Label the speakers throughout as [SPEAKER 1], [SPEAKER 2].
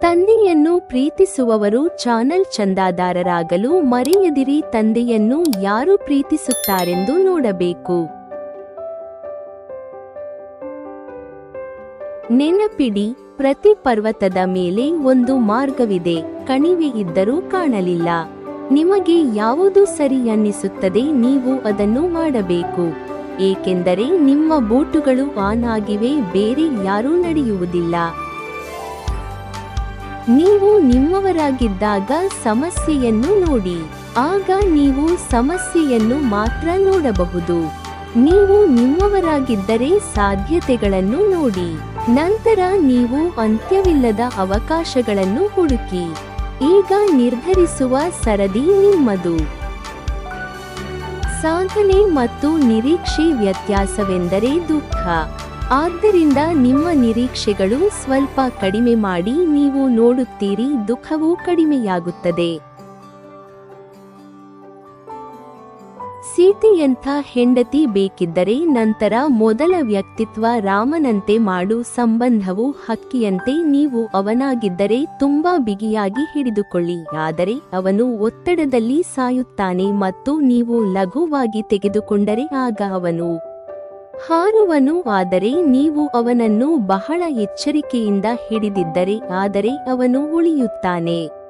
[SPEAKER 1] ತಂದೆಯನ್ನು ಪ್ರೀತಿಸುವವರು ಚಾನಲ್ ಚಂದಾದಾರರಾಗಲು ಮರೆಯದಿರಿ, ತಂದೆಯನ್ನು ಯಾರು ಪ್ರೀತಿಸುತ್ತಾರೆಂದು ನೋಡಬೇಕು. ನೆನಪಿಡಿ, ಪ್ರತಿ ಪರ್ವತದ ಮೇಲೆ ಒಂದು ಮಾರ್ಗವಿದೆ, ಕಣಿವೆ ಇದ್ದರೂ ಕಾಣಲಿಲ್ಲ. ನಿಮಗೆ ಯಾವುದು ಸರಿ ಅನ್ನಿಸುತ್ತದೆ, ನೀವು ಅದನ್ನು ಮಾಡಬೇಕು. ಏಕೆಂದರೆ ನಿಮ್ಮ ಬೂಟುಗಳು ಆನ್ ಆಗಿವೆ, ಬೇರೆ ಯಾರೂ ನಡೆಯುವುದಿಲ್ಲ. ನೀವು ನಿಮ್ಮವರಾಗಿದ್ದಾಗ ಸಮಸ್ಯೆಯನ್ನು ನೋಡಿ. ಆಗ ನೀವು ಸಮಸ್ಯೆಯನ್ನು ಮಾತ್ರ ನೋಡಬಹುದು. ನೀವು ನಿಮ್ಮವರಾಗಿದ್ದರೆ ಸಾಧ್ಯತೆಗಳನ್ನು ನೋಡಿ. ನಂತರ ನೀವು ಅಂತ್ಯವಿಲ್ಲದ ಅವಕಾಶಗಳನ್ನು ಹುಡುಕಿ. ಈಗ ನಿರ್ಧರಿಸುವ ಸರದಿ ನಿಮ್ಮದು. ಸಾಧನೆ ಮತ್ತು ನಿರೀಕ್ಷೆ ವ್ಯತ್ಯಾಸವೆಂದರೆ ದುಃಖ. ಆದ್ದರಿಂದ ನಿಮ್ಮ ನಿರೀಕ್ಷೆಗಳು ಸ್ವಲ್ಪ ಕಡಿಮೆ ಮಾಡಿ ನೀವು ನೋಡುತ್ತೀರಿ ದುಃಖವು ಕಡಿಮೆಯಾಗುತ್ತದೆ. ಸೀತೆಯಂಥ ಹೆಂಡತಿ ಬೇಕಿದ್ದರೆ ನಂತರ ಮೊದಲ ವ್ಯಕ್ತಿತ್ವ ರಾಮನಂತೆ ಮಾಡು, ಸಂಬಂಧವು ಹಕ್ಕಿಯಂತೆ ನೀವು ಅವನಾಗಿದ್ದರೆ ತುಂಬಾ ಬಿಗಿಯಾಗಿ ಹಿಡಿದುಕೊಳ್ಳಿ, ಆದರೆ ಅವನು ಒತ್ತಡದಲ್ಲಿ ಸಾಯುತ್ತಾನೆ ಮತ್ತು ನೀವು ಲಘುವಾಗಿ ತೆಗೆದುಕೊಂಡರೆ ಆಗ ಅವನು ಹಾರುವನು, ಆದರೆ ನೀವು ಅವನನ್ನು ಬಹಳ ಎಚ್ಚರಿಕೆಯಿಂದ ಹಿಡಿದಿದ್ದರೆ, ಆದರೆ ಅವನು ಉಳಿಯುತ್ತಾನೆ.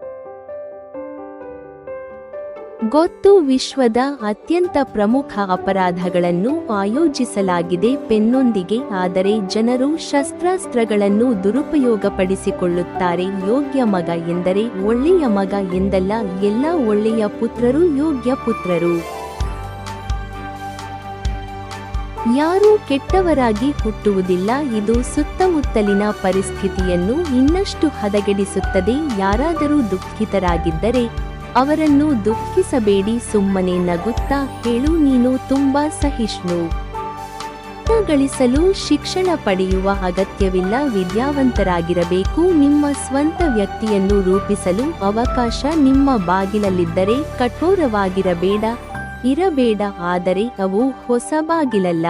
[SPEAKER 1] ಗೊತ್ತು ವಿಶ್ವದ ಅತ್ಯಂತ ಪ್ರಮುಖ ಅಪರಾಧಗಳನ್ನು ಆಯೋಜಿಸಲಾಗಿದೆ ಪೆನ್ನೊಂದಿಗೆ, ಆದರೆ ಜನರು ಶಸ್ತ್ರಾಸ್ತ್ರಗಳನ್ನು ದುರುಪಯೋಗಪಡಿಸಿಕೊಳ್ಳುತ್ತಾರೆ. ಯೋಗ್ಯ ಮಗ ಎಂದರೆ ಒಳ್ಳೆಯ ಮಗ ಎಂದಲ್ಲ, ಎಲ್ಲ ಒಳ್ಳೆಯ ಪುತ್ರರು ಯೋಗ್ಯ ಪುತ್ರರು. ಯಾರೂ ಕೆಟ್ಟವರಾಗಿ ಹುಟ್ಟುವುದಿಲ್ಲ. ಇದು ಸುತ್ತಮುತ್ತಲಿನ ಪರಿಸ್ಥಿತಿಯನ್ನು ಇನ್ನಷ್ಟು ಹದಗೆಡಿಸುತ್ತದೆ. ಯಾರಾದರೂ ದುಃಖಿತರಾಗಿದ್ದರೆ ಅವರನ್ನು ದುಃಖಿಸಬೇಡಿ. ಸುಮ್ಮನೆ ನಗುತ್ತಾ ಹೇಳು, ನೀನು ತುಂಬಾ ಸಹಿಷ್ಣು. ಗಳಿಸಲು ಶಿಕ್ಷಣ ಪಡೆಯುವ ಅಗತ್ಯವಿಲ್ಲ. ವಿದ್ಯಾವಂತರಾಗಿರಬೇಕು. ನಿಮ್ಮ ಸ್ವಂತ ವ್ಯಕ್ತಿಯನ್ನು ರೂಪಿಸಲು ಅವಕಾಶ ನಿಮ್ಮ ಬಾಗಿಲಲ್ಲಿದ್ದರೆ ಕಠೋರವಾಗಿರಬೇಡ. ಇರಬೇಡ ಆದರೆ ಅವು ಹೊಸ ಬಾಗಿಲಲ್ಲ